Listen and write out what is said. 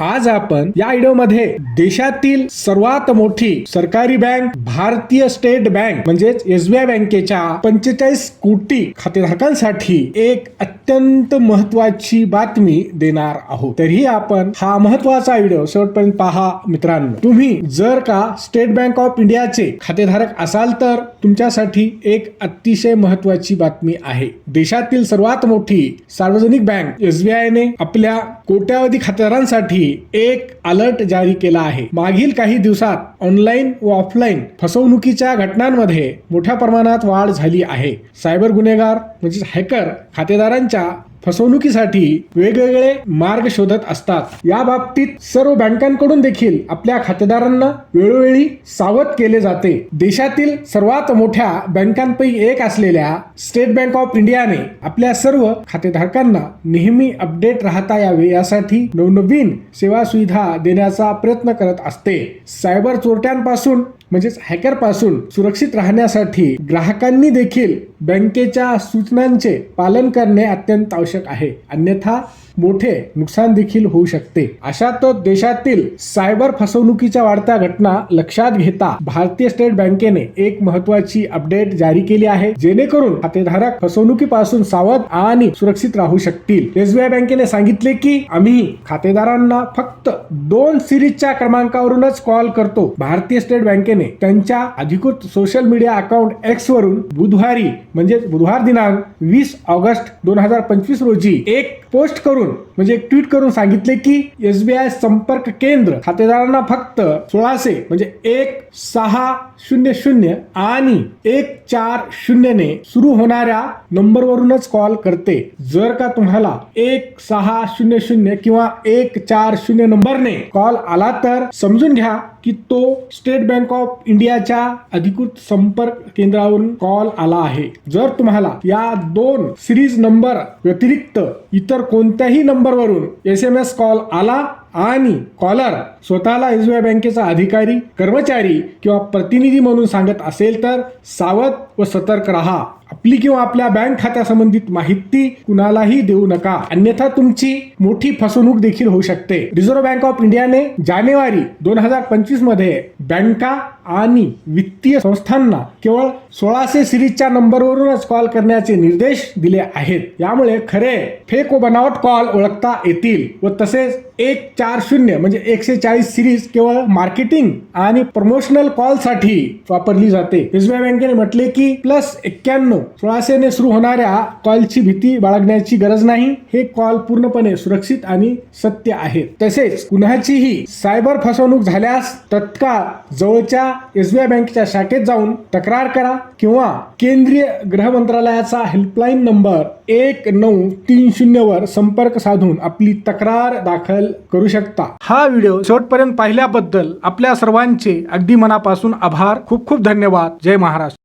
आज आपण या व्हिडिओमध्ये देशातील सर्वात मोठी सरकारी बँक भारतीय स्टेट बँक म्हणजेच एसबीआय बँकेच्या पंचेचाळीस कोटी खातेधारकांसाठी एक अत्यंत महत्वाची बातमी देणार आहोत. तरीही आपण हा महत्त्वाचा व्हिडिओ शेवटपर्यंत पहा. मित्रांनो तुम्ही जर का स्टेट बँक ऑफ इंडियाचे खातेधारक असाल तर तुमच्यासाठी एक अतिशय महत्वाची बातमी आहे. देशातील सर्वात मोठी सार्वजनिक बँक एसबीआयने आपल्या कोट्यावधी खातेदारांसाठी एक अलर्ट जारी केला आहे. मागील काही दिवसात ऑनलाईन व ऑफलाईन फसवणुकीच्या घटनांमध्ये मोठ्या प्रमाणात वाढ झाली आहे. सायबर गुन्हेगार म्हणजे हॅकर खातेदारांच्या फसवणुकीसाठी वेगवेगळे मार्ग शोधत असतात. या बाबतीत सर्व बँकांकडून देखील आपल्या खातेदारांना वेळोवेळी सावध केले जाते. देशातील सर्वात मोठ्या बँकांपैकी एक असलेल्या स्टेट बँक ऑफ इंडियाने आपल्या सर्व खातेधारकांना नेहमी अपडेट राहता यावे यासाठी नवनवीन सेवा सुविधा देण्याचा प्रयत्न करत असते. सायबर चोरट्यांपासून म्हणजेच हॅकरपासून सुरक्षित राहण्यासाठी ग्राहकांनी देखील बँकेच्या सूचनांचे पालन करणे अत्यंत आवश्यक आहे. अन्यथा मोठे नुकसान देखील होऊ शकते. अशातच देशातील सायबर फसवणुकीच्या वाढत्या घटना लक्षात घेता भारतीय स्टेट बँकेने एक महत्वाची अपडेट जारी केली आहे. जेणेकरून खातेधारक फसवणुकीपासून सावध आणि सुरक्षित राहू शकतील. एसबीआय बँकेने सांगितले की आम्ही खातेदारांना फक्त दोन सिरीजच्या क्रमांकावरूनच कॉल करतो. भारतीय स्टेट बँकेने त्यांच्या अधिकृत सोशल मीडिया अकाउंट एक्स वरून बुधवारी म्हणजे बुधवार दिनांक वीस ऑगस्ट दोन हजार पंचवीस रोजी एक पोस्ट करून म्हणजे एक ट्विट करून सांगितले की एसबीआय संपर्क केंद्र खातेदारांना फक्त सोळाशे म्हणजे एक सहा शून्य शून्य आणि एक चार शून्यने सुरू होणाऱ्या नंबरवरूनच कॉल करते. जर का तुम्हाला एक सहा शून्य शून्य किंवा एक चार शून्य नंबरने कॉल आला तर समजून घ्या. की तो स्टेट बँक ऑफ इंडियाच्या अधिकृत संपर्क केंद्रावरून कॉल आला आहे. जर तुम्हाला या दोन सिरीज नंबर व्यतिरिक्त इतर कोणत्याही नंबरवरून एस एम एस कॉल आला आणि कॉलर स्वतःला एस बी आय बँकेचा अधिकारी कर्मचारी किंवा प्रतिनिधी म्हणून सांगत असेल तर सावध व सतर्क राहा. आपली किंवा आपल्या बँक खात्यासंबंधित माहिती कुणालाही देऊ नका. अन्यथा तुमची मोठी फसवणूक देखील होऊ शकते. रिझर्व्ह बँक ऑफ इंडियाने जानेवारी दोन हजार पंचवीसमध्ये बँका आणि वित्तीय संस्थांना केवळ सोळाशे सिरीजच्या नंबरवरूनच कॉल करण्याचे निर्देश दिले आहेत. यामुळे खरे फेक व बनावट कॉल ओळखता येतील व तसेच एक चार शून्य म्हणजे एकशे चाळीस सिरीज केवळ मार्केटिंग आणि प्रमोशनल कॉलसाठी वापरली जाते. रिझर्व्ह बँकेने म्हटले की प्लस एक्क्याण्णव सोळाशेने सुरू होणाऱ्या कॉलची भीती बाळगण्याची गरज नाही. हे कॉल पूर्णपणे सुरक्षित आणि सत्य आहे. तसेच कुणाचीही सायबर फसवणूक झाल्यास तत्काळ जवळच्या एसबीआय बँकेच्या शाखेत जाऊन तक्रार करा किंवा केंद्रीय गृह मंत्रालयाचा हेल्पलाईन नंबर एक नऊ तीन शून्य वर संपर्क साधून आपली तक्रार दाखल करू शकता. हा व्हिडिओ शेवटपर्यंत पाहिल्याबद्दल आपल्या सर्वांचे अगदी मनापासून आभार. खूप खूप धन्यवाद. जय महाराष्ट्र.